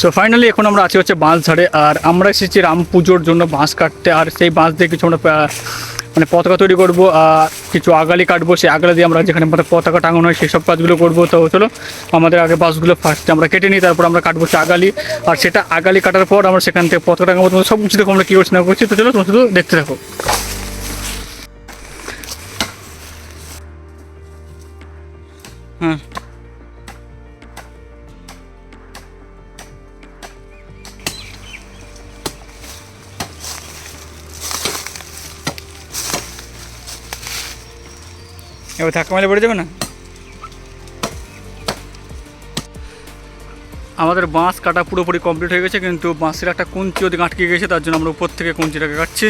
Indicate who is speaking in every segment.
Speaker 1: So finally এখন আমরা আছি হচ্ছে বাঁশ ঝাড়ে, আর আমরা এসেছি রাম পুজোর জন্য বাঁশ কাটতে, আর সেই বাঁশ দিয়ে কিছু আমরা মানে পতাকা তৈরি করব, আর কিছু আগালি কাটবো, সেই আগালি দিয়ে আমরা যেখানে আমাদের পতাকা টাঙানো হয়, সেই সব কাজগুলো করব। তো চলো, আমাদের আগে বাঁশগুলো ফার্স্টে আমরা কেটে নিই, তারপর আমরা কাটবো হচ্ছে আগালি। আর সেটা আগালি কাটার পর আমরা সেখান থেকে পতাকা টাঙাবো তোমাদের সব কিছু দেখো আমরা কী করছি, না করছি। তো চলো, তোমরা শুধু দেখতে থাকো। হ্যাঁ এবার ধাক্কা মারলে পড়ে যাবে না? আমাদের বাঁশ কাটা পুরোপুরি কমপ্লিট হয়ে গেছে, কিন্তু বাঁশের একটা কুঞ্চি ওদিকে আটকে গেছে তার জন্য আমরা উপর থেকে কুঞ্চিটাকে কাটছি।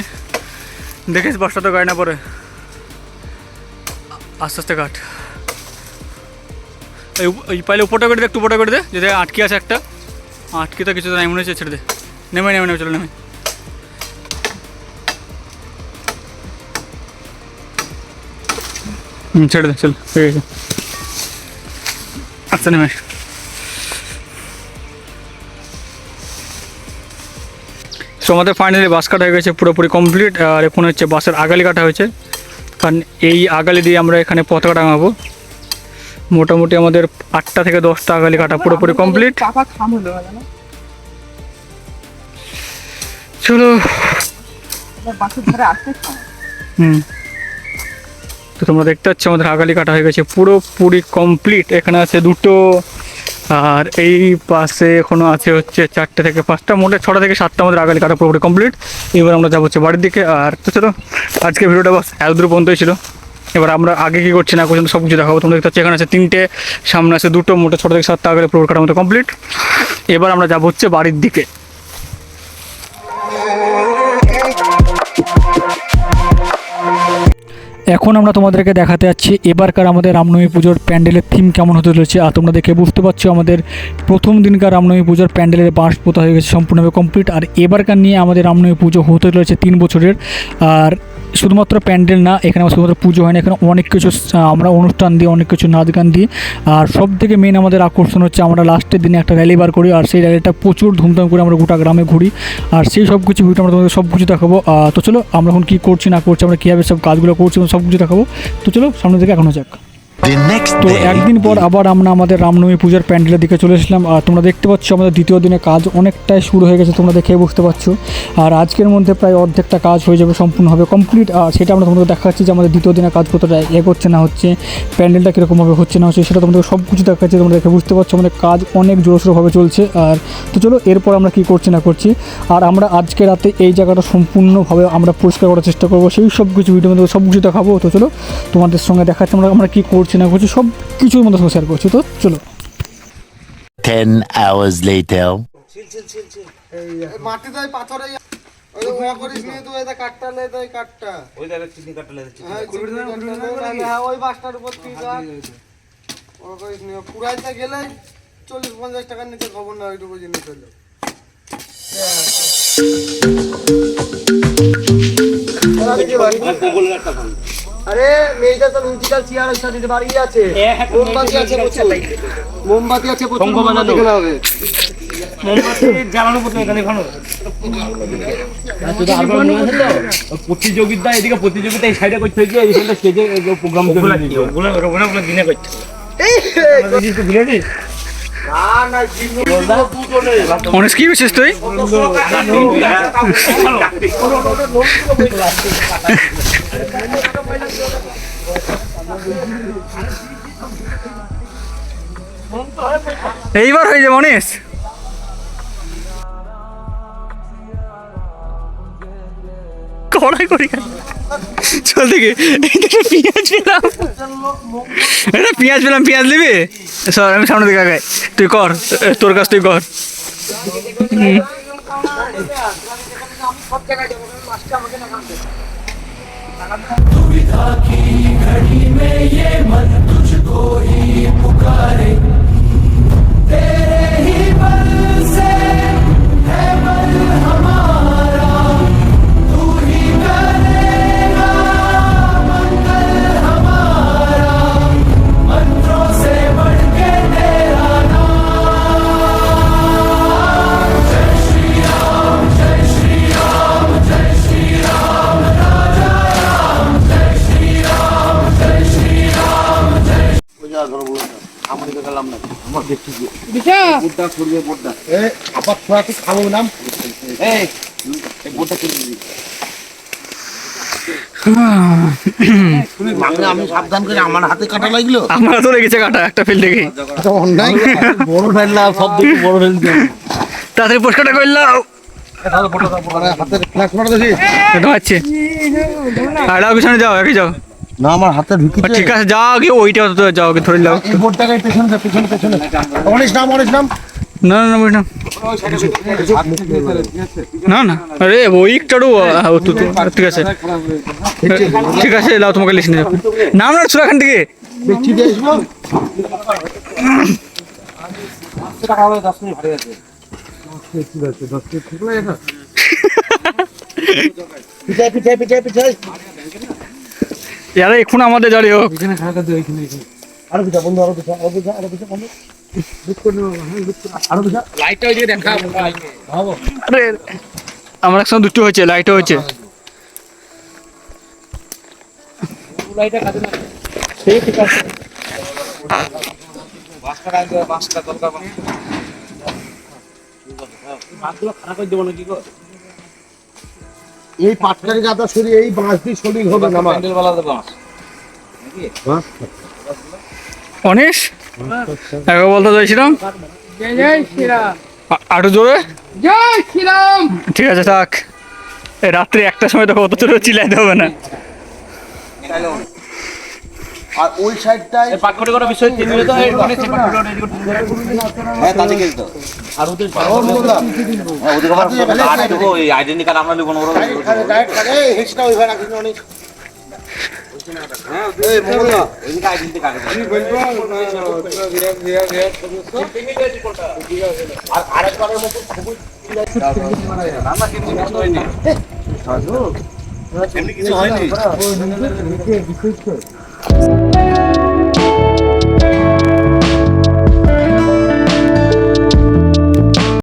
Speaker 1: দেখিস বাসটা তো গায়ে না পরে আস্তে আস্তে কাট। এই পাইলে উপরটা করে দে, একটু উপরটা করে দে, যদি আটকে আছে একটা। আটকে তো কিছু নাই, মনে ছেড়ে দে। নেমে নেমে নেমে, চলো, নেমে। হুম ছেড়ে দে চল হয়ে গেছে আচ্ছা নেমে সো আমাদের ফাইনালি বাস কাটা হয়ে গেছে পুরোপুরি কমপ্লিট আর এখন হচ্ছে বাসের আগালি কাটা হয়েছে। কারণ এই আগালি দিয়ে আমরা এখানে পতাকা টাঙাবো মোটামুটি আমাদের আটটা থেকে দশটা আগালি কাটা পুরোপুরি কমপ্লিট চলো। হুম। তো তোমরা দেখতে পাচ্ছ আমাদের আগালি কাটা হয়ে গেছে পুরোপুরি কমপ্লিট এখানে আছে দুটো, আর এই পাশে এখনও আছে হচ্ছে চারটে থেকে পাঁচটা, মোটে ছটা থেকে সাতটা আমাদের আগালি কাটা পুরোপুরি কমপ্লিট এবার আমরা যাব হচ্ছে বাড়ির দিকে, আর তো চলো, আজকে ভিডিওটা বাস এত দূর পর্যন্তই ছিল। এবার আমরা আগে কি করছি না করছি সব কিছু দেখাবো। তোমরা দেখতে পাচ্ছ এখানে আছে তিনটে, সামনে আছে দুটো, মোটে ছটা থেকে সাতটা আগালি পুরো কাটার মতো কমপ্লিট এবার আমরা যাব হচ্ছে বাড়ির দিকে। এখন আমরা তোমাদেরকে দেখাতে যাচ্ছি, এবারকার আমাদের রামনবমী পুজোর প্যান্ডেলের থিম কেমন হতে চলেছে। আর তোমরা দেখে বুঝতে পারছ আমাদের প্রথম দিনকার রামনবমী পুজোর প্যান্ডেলের বাঁশ পোতা হয়ে গেছে সম্পূর্ণভাবে কমপ্লিট আর এবারকার নিয়ে আমাদের রামনবমী পুজো হতে চলেছে তিন বছরের। আর শুধুমাত্র প্যান্ডেল না, এখানে আমার শুধুমাত্র পুজো হয় না, এখানে অনেক কিছু আমরা অনুষ্ঠান দিই, অনেক কিছু নাচ গান দিই। আর সব থেকে মেন আমাদের আকর্ষণ হচ্ছে আমরা লাস্টের দিনে একটা র্যালি বার করি, আর সেই র্যালিটা প্রচুর ধুমধাম করে আমরা গোটা গ্রামে ঘুরি। আর সেই সব কিছু ভিডিও আমরা তোমাদের সব কিছু দেখাবো তো চলো, আমরা এখন কী করছি না করছি, আমরা কীভাবে সব কাজগুলো করছি সব কিছু দেখাবো। তো চলো সামনে থেকে এখনও যাক। তো একদিন পর আবার আমরা আমাদের রামনবমী পূজার প্যান্ডেলের দিকে চলে এসেছিলাম। আর তোমরা দেখতে পাচ্ছ আমাদের দ্বিতীয় দিনে কাজ অনেকটাই শুরু হয়ে গেছে তোমরা দেখে বুঝতে পারছ। আর আজকের মধ্যে প্রায় অর্ধেকটা কাজ হয়ে যাবে সম্পূর্ণভাবে কমপ্লিট আর সেটা আমরা তোমাদের দেখাচ্ছি যে আমাদের দ্বিতীয় দিনে কাজ কতটা এ করছে না হচ্ছে প্যান্ডেলটা কীরকমভাবে হচ্ছে না হচ্ছে সেটা তোমাদের সব কিছু দেখাচ্ছি তোমরা দেখে বুঝতে পারছ আমাদের কাজ অনেক জোরসোরভাবে চলছে। আর তো চলো এরপর আমরা কী করছি না করছি। আর আমরা আজকে রাতে এই জায়গাটা সম্পূর্ণভাবে আমরা পরিষ্কার করার চেষ্টা করব। সেই সব কিছু ভিডিও মধ্যে সব কিছু দেখাবো। তো চলো তোমাদের সঙ্গে দেখাচ্ছি আমরা আমরা কী করছি না করছি সব কিছুর মধ্যে শেয়ার করছি তো চলো।
Speaker 2: 10 hours later.
Speaker 3: মাটি দেয় পাথরে ওই যে ওয়া করিস নিয়ে তুই এটা কাটটা লে দেয় কাটটা
Speaker 4: ওই জায়গায় চিনি কাটটা লাগে চিনি
Speaker 3: চিনি কাটটা দে, নাহলে ওই বাসটার উপর তুই যা। ওয়া করিস নিয়ে পুরাইতে গেলে চল্লিশ পঞ্চাশ টাকার নিচে খবর না ওইটুকু জিনিস হলো। আরে মেয়েটা তো মিউজিক্যাল চেয়ার ওই সাথে বাড়ি আছে। মোমবাতি আছে প্রচুর। মোমবাতি আছে প্রচুর মোমবাতি খেলা হবে।
Speaker 4: জ্বালানো পড়তো এখানে ভালো প্রতিযোগিতা এদিকে প্রতিযোগিতা এই সাইডে করতে হয়েছে এই স্টেজে প্রোগ্রাম দিনে করতে
Speaker 3: না না জিনিস
Speaker 1: অনেক কি হয়েছিস তুই? এইবার হয়ে যাবে, মনীষ। কড়াই করি চল দেখি। একটা পেঁয়াজ পেলাম এটা পেঁয়াজ পেলাম পেঁয়াজ নিবি সর, আমি সামনে দিকে আগে তুই কর, তোর কাছ তুই কর। হুম। दुविधा की घड़ी में ये मन तुझको ही पुकार।
Speaker 4: বোর্ডটা করবে বোর্ডটা।
Speaker 3: এই আবার ছোড়া তুই খাব নাম?
Speaker 4: এই এই বোর্ডটা করে দিবি
Speaker 2: আমি সাবধান করে আমার হাতে কাটা লাগল।
Speaker 1: আমরা তো লেগেছে কাটা একটা ফিল্ড থেকে
Speaker 3: অন্যায়।
Speaker 2: বড় ফেললা সব দিকে বড়
Speaker 1: তাড়াতাড়ি পরিষ্কারটা করলাম যাও একই যাও।
Speaker 2: না আমার হাতে ঢুকি
Speaker 1: ঠিক আছে যাও গিয়ে ওইটা তো যাও গিয়ে ধরে যাও
Speaker 3: এই বোর্ডটাকে পেছনে পেছনে পেছনে অনিস নাম অনিস নাম।
Speaker 1: না না না বলিস না। না না আরে ওই একটারও তো ঠিক আছে। ঠিক আছে লাও তোমাকে লিখে নিয়ে নাম না এখান থেকে
Speaker 3: দেখছি দিয়ে আসব পিছাই পিছাই পিছাই পিছাই।
Speaker 1: ইয়ারা এখন আমাদের দাঁড়িয়ে হোক।
Speaker 3: আরও পিছা বন্ধু আরও পিছা আরও পিছা বন্ধু। নেব, হ্যাঁ, আরও
Speaker 4: লাইটটা ওই যে দেখা
Speaker 1: আমার একসঙ্গে দুটো হয়েছে লাইটও হয়েছে।
Speaker 4: খারাপ করে দেবো না কি গো?
Speaker 3: এই পাটকারি গাদা সরিয়ে এই বাঁশ দিয়ে শরীর হবে না আমার?
Speaker 4: প্যান্ডেল বালা বাঁশ?
Speaker 1: অনিশ? একবার বলতে চাইছিলাম
Speaker 5: জয় জয় শ্রীরাম।
Speaker 1: আরও জোরে?
Speaker 5: জয় শ্রীরাম।
Speaker 1: ঠিক আছে থাক। এই রাত্রি একটার সময় তো কত চলে চিলাইতে হবে না।
Speaker 3: আর ওই সাইডটায়
Speaker 4: পাট করা বিষয় তিন মিনিট রেডি করতে হ্যাঁ তাদেরকে তো আর ওদের হ্যাঁ ওদের আবার কার্ড দেবো এই আইডেন্টি কার্ড আমরা নেব না ওরা
Speaker 3: ডাইরেক্ট থাকে এই হেসটা ওইখানে রাখিস অনেক আর
Speaker 4: কিছু হয়নি